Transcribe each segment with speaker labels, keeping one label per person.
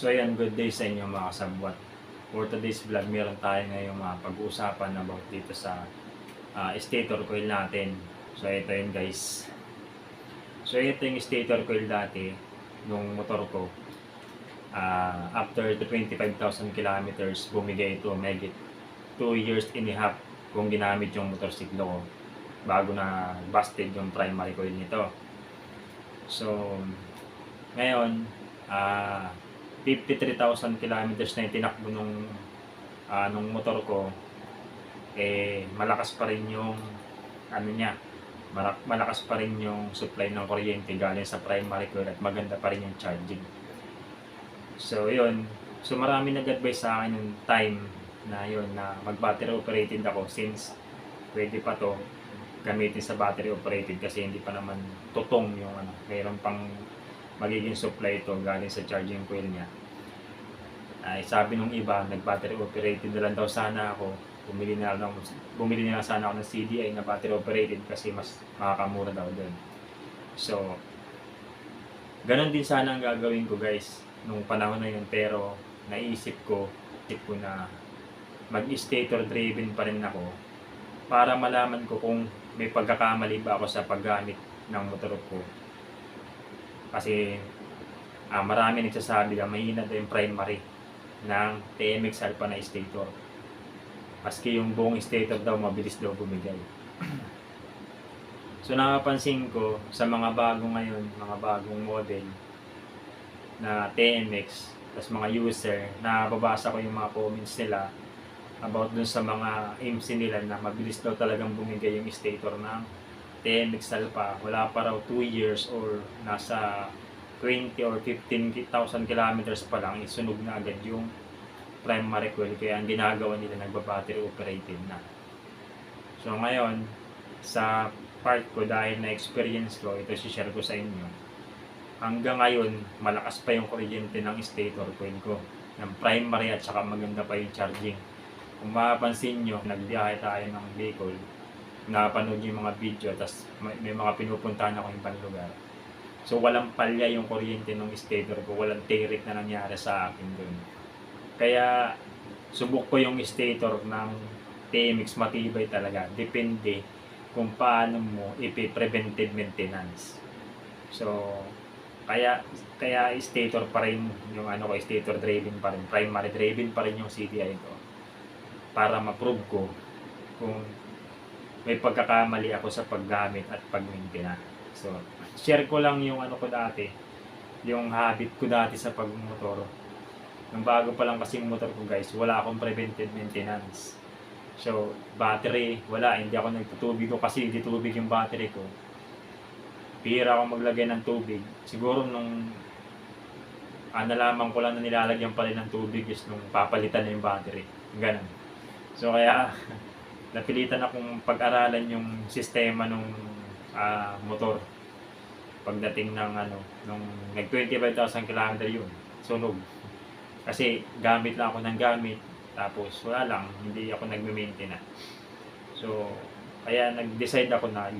Speaker 1: So ayan, good day sa inyo mga kasabwat. For today's vlog, meron tayo ngayong mga pag-uusapan about dito sa ah, stator coil natin. So ito yun guys. So ito yung stator coil dati nung motor ko. Ah, after the 25,000 kilometers, bumigay ito megit 2 years and a half kung ginamit yung motorsiklo ko bago na busted yung primary coil nito. So, ngayon, ah 53,000 kilometers na yung tinakbo nung, ah, nung motor ko, eh, malakas pa rin yung, ano niya, malak- malakas pa rin yung supply ng kuryente galing sa primary coil at maganda pa rin yung charging. So, yun. So, marami nag-advise sa akin yung time na yun, na mag-battery operated ako since pwede pa to gamitin sa battery operated kasi hindi pa naman tutong yung ano, mayroon pang magiging supply ito galing sa charging coil niya. Ay sabi nung iba, nag-battery operated na lang daw sana ako. Bumili na lang, bumili na lang sana ako ng CDI na battery operated kasi mas makakamura daw doon. So, ganun din sana ang gagawin ko guys nung panahon na yun pero naisip ko, isip ko na mag-stator driven pa rin ako para malaman ko kung may pagkakamali ba ako sa paggamit ng motor ko kasi ah, marami nagsasabi na mahina daw yung primary ng TMX Alpha na stator. Maski yung buong stator daw mabilis daw bumigay. so napapansin ko sa mga bago ngayon, mga bagong model na TMX, tas mga user, nababasa ko yung mga comments nila about dun sa mga MC nila na mabilis daw talagang bumigay yung stator ng TMX Alpha. Wala pa raw 2 years or nasa 20 or 15,000 kilometers pa lang, isunog na agad yung primary coil. Kaya ang ginagawa nila, nagba-battery operated na. So ngayon, sa part ko, dahil na-experience ko, ito share ko sa inyo. Hanggang ngayon, malakas pa yung kuryente ng stator coil ko. Ng primary at saka maganda pa yung charging. Kung mapapansin nyo, nagbiyahe tayo ng Bicol, napanood yung mga video, tapos may, may mga pinupuntahan ako yung lugar. So walang palya yung kuryente ng stator ko, walang tirik na nangyari sa akin doon. Kaya subok ko yung stator ng TMX matibay talaga. Depende kung paano mo ipi-preventive maintenance. So, kaya kaya stator pa rin yung ano ko, stator driven pa rin, primary driven pa rin yung CDI ko para ma-prove ko kung may pagkakamali ako sa paggamit at pag-maintain. So, share ko lang yung ano ko dati, yung habit ko dati sa pagmotor. Nung bago pa lang kasing motor ko guys, wala akong preventive maintenance. So, battery, wala. Hindi ako nagtutubig ko kasi hindi tubig yung battery ko. Pira ako maglagay ng tubig. Siguro nung ah, nalaman ko lang na nilalagyan pa rin ng tubig is nung papalitan na yung battery. Ganun. So, kaya napilitan akong pag-aralan yung sistema nung ah, motor pagdating ng ano nung nag 25,000 km yun sunog kasi gamit lang ako ng gamit tapos wala lang hindi ako nagme-maintain na. so kaya nag-decide ako na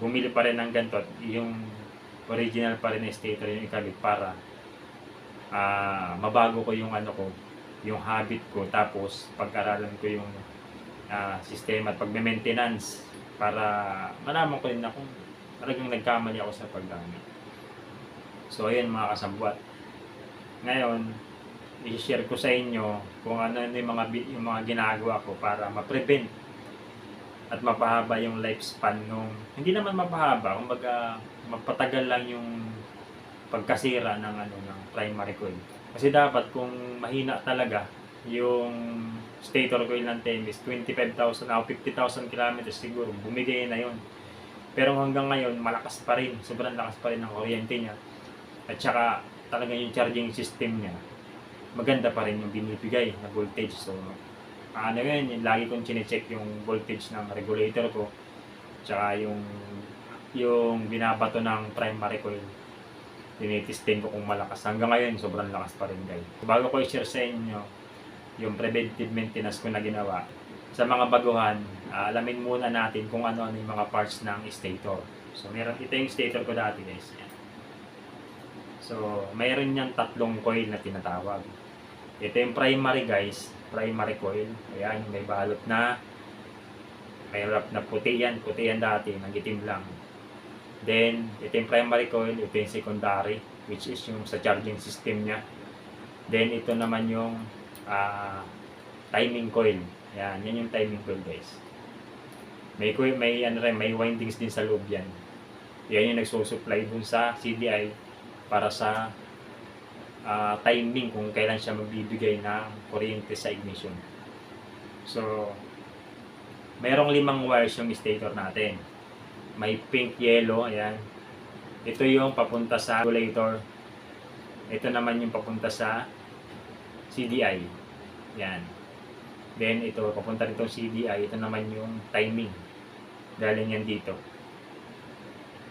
Speaker 1: bumili pa rin ng ganito yung original pa rin na stator yung ikabit para ah mabago ko yung ano ko yung habit ko tapos pag-aralan ko yung ah, sistema at pagme-maintenance para malaman ko rin na kung talagang nagkamali ako sa paggamit. So, ayun mga kasabwat. Ngayon, i-share ko sa inyo kung ano yung mga, yung mga ginagawa ko para ma-prevent at mapahaba yung lifespan nung hindi naman mapahaba, kumbaga mapatagal lang yung pagkasira ng ano ng primary coil. Kasi dapat kung mahina talaga yung stator coil ng TMS, 25,000 o 50,000 kilometers siguro, bumigay na yon. Pero hanggang ngayon, malakas pa rin. Sobrang lakas pa rin ng kuryente niya. At saka, talaga yung charging system niya, maganda pa rin yung binibigay na voltage. So, ano yun, lagi kong chinecheck yung voltage ng regulator ko. Tsaka yung yung binabato ng primary coil. Tinitesting ko kung malakas. Hanggang ngayon, sobrang lakas pa rin guys. Bago ko i-share sa inyo yung preventive maintenance ko na ginawa, sa mga baguhan, ah, alamin muna natin kung ano-ano yung mga parts ng stator. So, meron ito yung stator ko dati guys. So, mayroon niyang tatlong coil na tinatawag. Ito yung primary guys, primary coil. Ayan, may balot na may wrap na puti yan, puti yan dati, nagitim lang. Then, ito yung primary coil, ito yung secondary, which is yung sa charging system niya. Then, ito naman yung ah, timing coil. Yan, yan yung timing coil guys. May coil, may ano rin, may windings din sa loob yan. Yan yung nagsusupply dun sa CDI para sa ah, timing kung kailan siya magbibigay ng kuryente sa ignition. So, merong limang wires yung stator natin. May pink, yellow, ayan. Ito yung papunta sa regulator. Ito naman yung papunta sa CDI. Yan. Then ito, papunta rito CDI. Ito naman yung timing. Galing yan dito.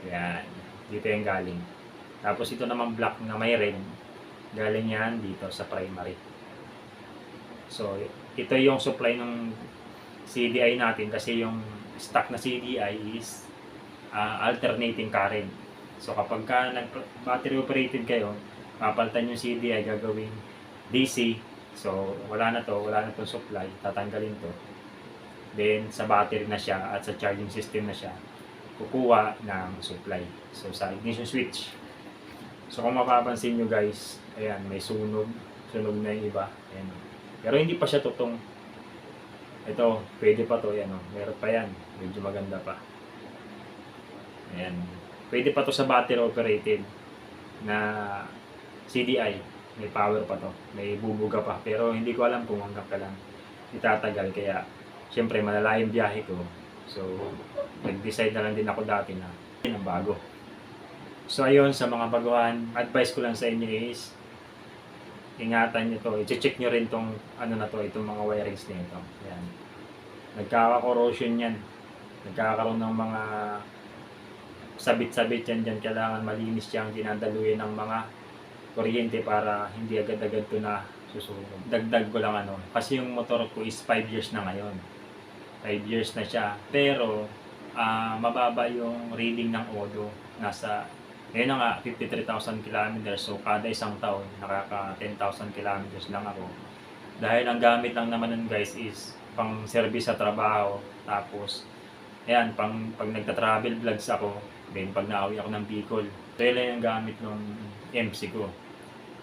Speaker 1: Yan. Dito yung galing. Tapos ito naman black na may red. Galing yan dito sa primary. So, ito yung supply ng CDI natin kasi yung stock na CDI is ah, alternating current. So kapag ka nag battery operated kayo, papalitan yung CDI gagawing DC. So wala na to, wala na tong supply, tatanggalin to. Then sa battery na siya at sa charging system na siya, kukuha ng supply. So sa ignition switch. So kung mapapansin nyo guys, ayan, may sunog. Sunog na yung iba. Ayan. Pero hindi pa siya tutong ito, pwede pa to, yan o. Meron pa yan. Medyo maganda pa. Ayan. Pwede pa to sa battery operated na CDI. May power pa to. May bubuga pa. Pero hindi ko alam kung hanggang ka lang itatagal. Kaya, syempre, malala yung biyahe ko. So, nag-decide na lang din ako dati na ang bago. So, ayun, sa mga baguhan, advice ko lang sa inyo is, ingatan nyo to. I-check nyo rin tong ano na to, itong mga wirings nito. Yan. Nagkaka-corrosion yan. Nagkakaroon ng mga sabit-sabit yan dyan. Kailangan malinis yung dinadaluyan ng mga kuryente para hindi agad-agad to na susunog. Dagdag ko lang ano. Kasi yung motor ko is 5 years na ngayon. 5 years na siya. Pero, ah, mababa yung reading ng Odo. Nasa ngayon na nga, 53,000 kilometers. So, kada isang taon, nakaka 10,000 kilometers lang ako. Dahil ang gamit lang naman nun guys is pang service sa trabaho. Tapos, ayan, pang, pag nagta-travel vlogs ako, then pag naawi ako ng Bicol, ito lang yung gamit ng MC ko.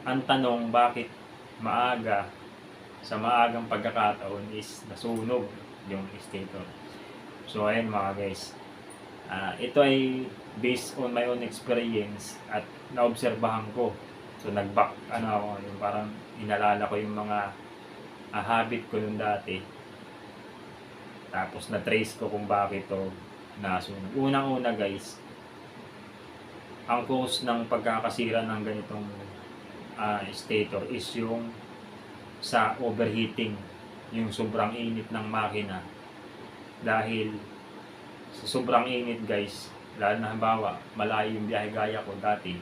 Speaker 1: Ang tanong, bakit maaga, sa maagang pagkakataon is nasunog yung stator. So, ayan mga guys. Ah, ito ay based on my own experience at naobserbahan ko. So nag-back ano ako, yung parang inalala ko yung mga ah, habit ko nung dati. Tapos na-trace ko kung bakit to nasunog. Unang-una guys, ang cause ng pagkakasira ng ganitong ah, stator is yung sa overheating, yung sobrang init ng makina. Dahil sa sobrang init guys, lalo na halimbawa, malayo yung biyahe gaya ko dati.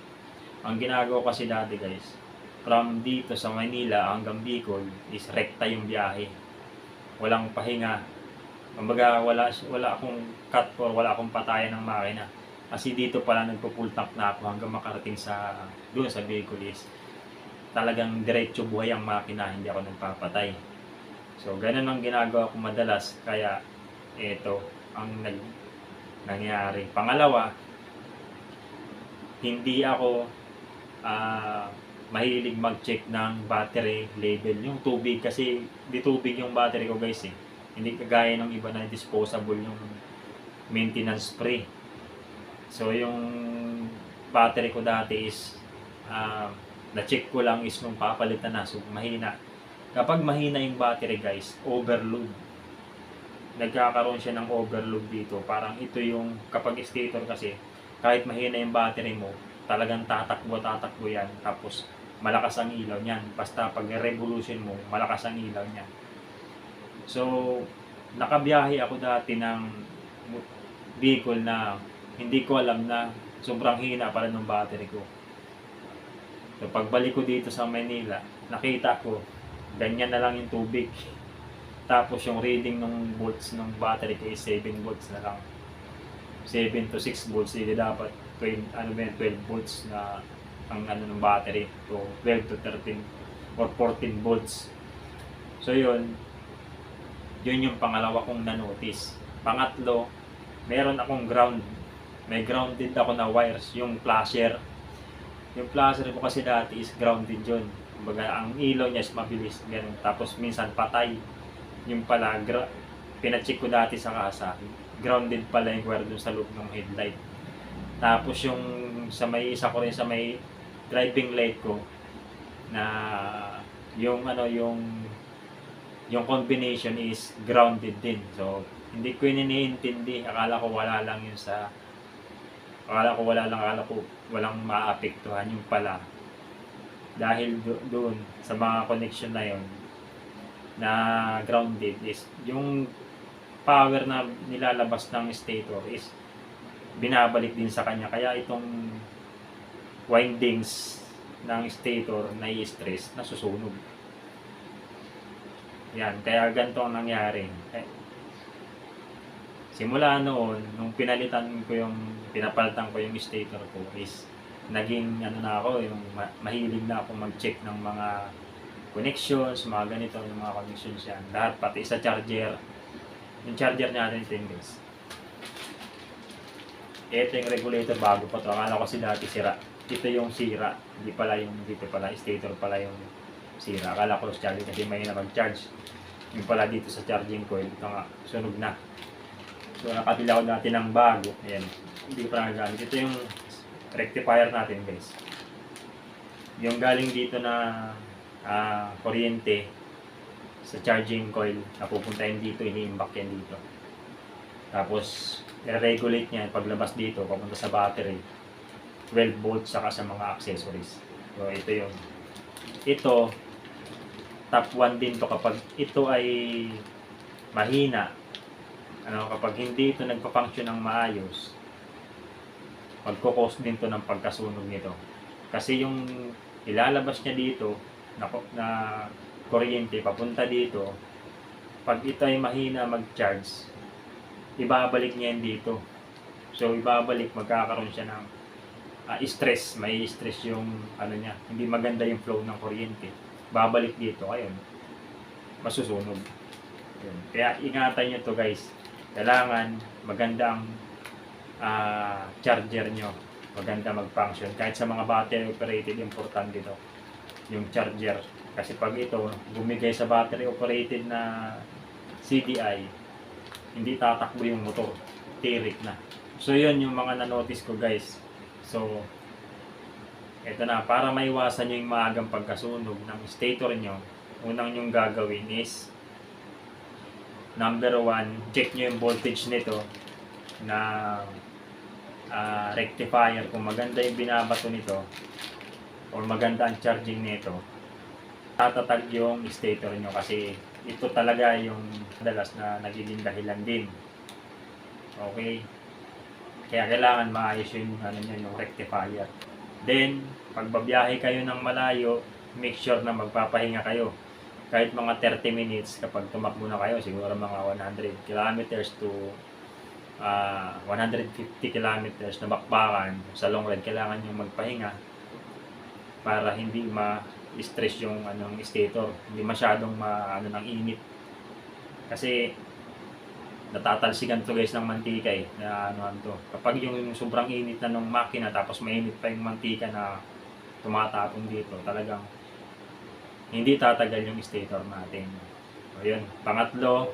Speaker 1: Ang ginagawa kasi dati guys, from dito sa Manila hanggang Bicol is rekta yung biyahe. Walang pahinga. Kumbaga wala wala akong cut or wala akong patayan ng makina. Kasi dito pala nagpo-full tank na ako hanggang makarating sa doon sa Bicol is talagang diretso buhay ang makina, hindi ako nagpapatay. So, ganun ang ginagawa ko madalas. Kaya, eto, ang nag nangyari. Pangalawa, hindi ako ah, mahilig mag-check ng battery level. Yung tubig kasi di tubig yung battery ko guys eh. Hindi kagaya ng iba na disposable yung maintenance spray. So yung battery ko dati is ah, na-check ko lang is nung papalitan na. So mahina. Kapag mahina yung battery guys, overload nagkakaroon siya ng overload dito. Parang ito yung kapag stator kasi kahit mahina yung battery mo, talagang tatakbo, tatakbo yan. Tapos malakas ang ilaw niyan. Basta pag revolution mo, malakas ang ilaw niyan. So, nakabiyahe ako dati ng vehicle na hindi ko alam na sobrang hina pala ng battery ko. So, pagbalik ko dito sa Manila, nakita ko, ganyan na lang yung tubig. Tapos yung reading ng volts ng battery ko is 7 volts na lang. 7 to 6 volts. Hindi dapat 12, ano ba yun, 12 volts na ang ano ng battery to 12 to 13 or 14 volts. So yun, yun yung pangalawa kong na-notice. Pangatlo, meron akong ground. May grounded ako na wires, yung flasher. Yung flasher ko kasi dati is grounded yun. Kumbaga, ang ilaw niya is mabilis. Ganun. Tapos minsan patay. Yung pala, gra- pinacheck ko dati sa kasa. Grounded pala yung wire dun sa loob ng headlight. Tapos yung sa may isa ko rin sa may driving light ko na yung ano yung yung combination is grounded din. So, hindi ko yun iniintindi. Akala ko wala lang yun sa akala ko wala lang, akala ko walang maapektuhan yung pala. Dahil do- doon sa mga connection na yon na grounded is yung power na nilalabas ng stator is binabalik din sa kanya. Kaya itong windings ng stator na i-stress, nasusunog. Yan, kaya ganito ang nangyari. Eh, simula noon, nung pinalitan ko yung, pinapalitan ko yung stator ko is, naging ano na ako, yung ma- mahilig na ako mag-check ng mga connections, mga ganito, yung mga connections yan. Lahat, pati sa charger. Yung charger natin ito yung. Ito yung regulator bago pa to. Akala ko si dati sira. Ito yung sira. Hindi pala yung dito pala. Stator pala yung sira. Akala ko charger kasi may na mag-charge. Yung pala dito sa charging coil. Ito nga, sunog na. So nakapila ko dati ng bago. Ayan. Hindi ko pa nagagamit. Ito yung rectifier natin guys. Yung galing dito na ah, kuryente sa charging coil. Napupunta yun dito. Ini-imbak yan dito. Tapos, i-regulate niya paglabas dito, papunta sa battery. 12 volts saka sa mga accessories. So, ito yung ito top 1 din to kapag ito ay mahina ano kapag hindi ito nagpa-function ng maayos magko-cause din to ng pagkasunog nito kasi yung ilalabas niya dito na, na kuryente papunta dito pag ito ay mahina mag-charge ibabalik niya yan dito so ibabalik magkakaroon siya ng ah, stress, may stress yung ano niya, hindi maganda yung flow ng kuryente. Babalik dito, ayun, masusunog. Yun. Kaya ingatan nyo to guys. Kailangan maganda ang ah, charger nyo. Maganda mag-function. Kahit sa mga battery operated, importante dito yung charger. Kasi pag ito, bumigay sa battery operated na CDI, hindi tatakbo yung motor. Tirik na. So yun yung mga na-notice ko guys. So, eto na, para maiwasan nyo yung maagang pagkasunog ng stator nyo, unang nyong gagawin is, number one, check nyo yung voltage nito na ah, rectifier, kung maganda yung binabato nito, or maganda ang charging nito, tatatag yung stator nyo kasi ito talaga yung dalas na nagiging dahilan din. Okay? Kaya kailangan maayos yung, ano nyo, yung rectifier. Then, pag babiyahe kayo ng malayo, make sure na magpapahinga kayo. Kahit mga 30 minutes, kapag tumakbo na kayo, siguro mga 100 kilometers to ah 150 kilometers na bakbakan sa long ride, kailangan yung magpahinga para hindi ma-stress yung anong stator, hindi masyadong ma ano ng init. Kasi natatalsikan to guys ng mantika eh, na ano to. Kapag yung sobrang init na ng makina tapos mainit pa yung mantika na tumatapon dito, talagang hindi tatagal yung stator natin. So yun, pangatlo,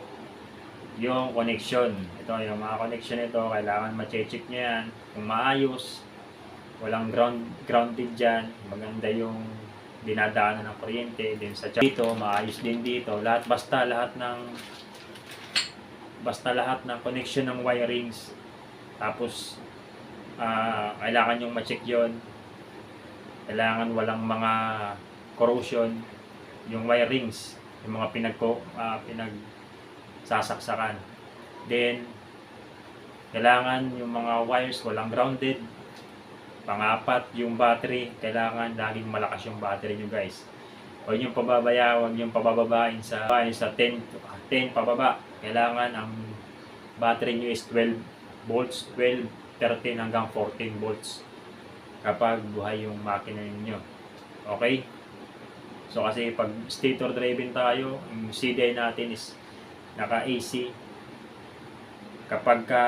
Speaker 1: yung connection. Ito, yung mga connection nito, kailangan ma-check nyo yan. Kung maayos, walang ground, grounded dyan, maganda yung dinadaanan ng kuryente, din sa dito, maayos din dito. Lahat, basta lahat ng basta lahat ng connection ng wirings tapos ah, kailangan yung ma-check yon kailangan walang mga corrosion yung wirings yung mga pinagko ah, pinag sasaksakan then kailangan yung mga wires walang grounded pangapat yung battery kailangan laging malakas yung battery nyo guys huwag yung pababaya huwag yung pabababain sa sa 10 10 pababa kailangan ang battery nyo is 12 volts 12 13 hanggang 14 volts kapag buhay yung makina ninyo. Okay? So kasi pag stator driven tayo, yung CDI natin is naka-AC. Kapag ka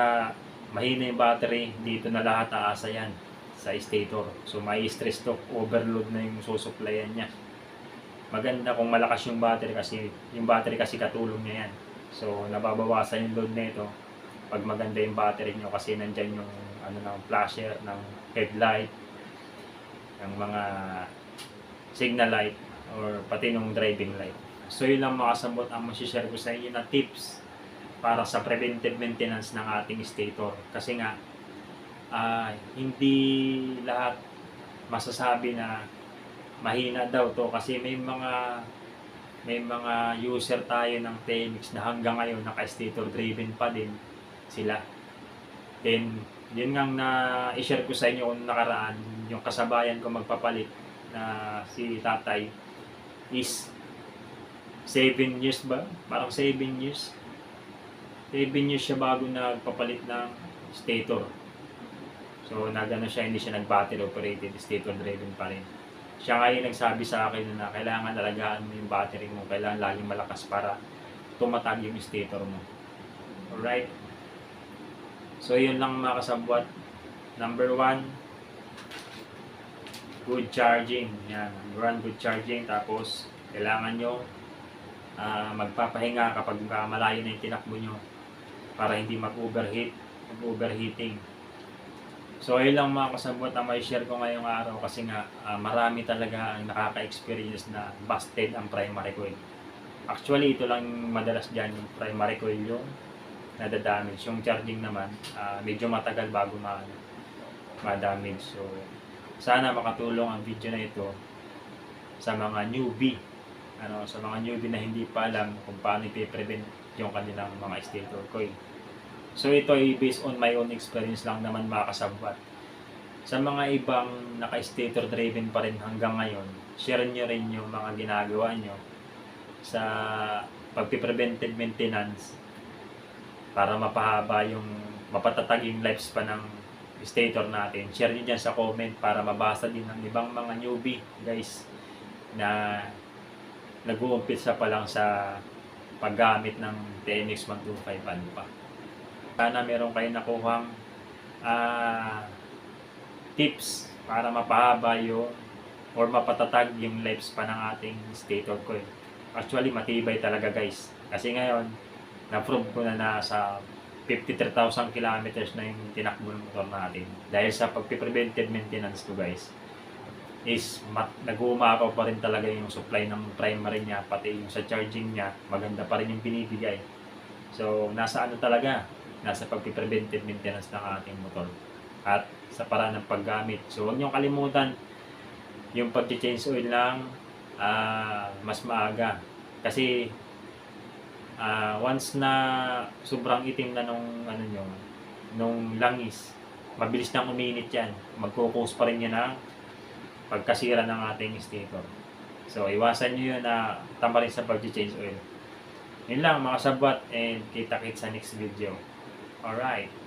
Speaker 1: mahina yung battery, dito na lahat aasa yan sa stator. So may stress to overload na yung susuplayan niya. Maganda kung malakas yung battery kasi yung battery kasi katulong niya yan. So nababawasan yung load nito pag maganda yung battery nyo kasi nandyan yung ano ng flasher, ng headlight, ng mga signal light or pati ng driving light. So yun lang mga kasabot ang masishare ko sa inyo na tips para sa preventive maintenance ng ating stator. Kasi nga, ah, hindi lahat masasabi na mahina daw to kasi may mga may mga user tayo ng TMX na hanggang ngayon naka-stator driven pa din sila. Then, yun nga na i-share ko sa inyo kung nakaraan, yung kasabayan ko magpapalit na si tatay is 7 years ba? Parang 7 years. 7 years siya bago nagpapalit ng stator. So, nagano siya, hindi siya nag-battery operated, stator driven pa rin. Siya nga yung nagsabi sa akin na kailangan alagaan mo yung battery mo, kailangan laging malakas para tumatag yung stator mo. Alright? So, yun lang mga kasabwat. Number one, good charging. Yan, one, good charging. Tapos, kailangan nyo ah, magpapahinga kapag ah, malayo na yung tinakbo nyo para hindi mag-overheat, mag-overheating. So, ayun lang mga kasabot ang may share ko ngayong araw kasi nga ah, marami talaga ang nakaka-experience na busted ang primary coil. Actually, ito lang madalas dyan yung primary coil yung nadadamage. Yung charging naman, ah, medyo matagal bago ma ma-damage. So, sana makatulong ang video na ito sa mga newbie. Ano, sa mga newbie na hindi pa alam kung paano i-prevent yung kanilang mga stator coil. So ito ay based on my own experience lang naman mga kasabwat. Sa mga ibang naka-stator driven pa rin hanggang ngayon, share nyo rin yung mga ginagawa nyo sa pagpipreventive maintenance para mapahaba yung mapatatag yung lifespan ng stator natin. Share nyo dyan sa comment para mabasa din ng ibang mga newbie guys na nag-uumpisa pa lang sa paggamit ng TMX 125 ano pa. Sana meron kayo nakuhang ah, tips para mapahaba yung or mapatatag yung lifespan ng ating stator coil. Actually, matibay talaga guys. Kasi ngayon, na-prove ko na nasa 53,000 kilometers na yung tinakbo ng motor natin. Dahil sa pagpipreventive maintenance ko guys, is nag-uumakaw pa rin talaga yung supply ng primary niya, pati yung sa charging niya, maganda pa rin yung binibigay. So, nasa ano talaga, nasa pagpipreventive maintenance ng ating motor at sa paraan ng paggamit. So, huwag niyong kalimutan yung pag-change oil lang ah, mas maaga. Kasi ah, once na sobrang itim na nung ano nyo, nung langis, mabilis nang uminit yan. Magkukos pa rin yan ng pagkasira ng ating stator. So, iwasan nyo yun na tama sa pag-change oil. Yun lang mga sabat and kita-kits sa next video. Alright.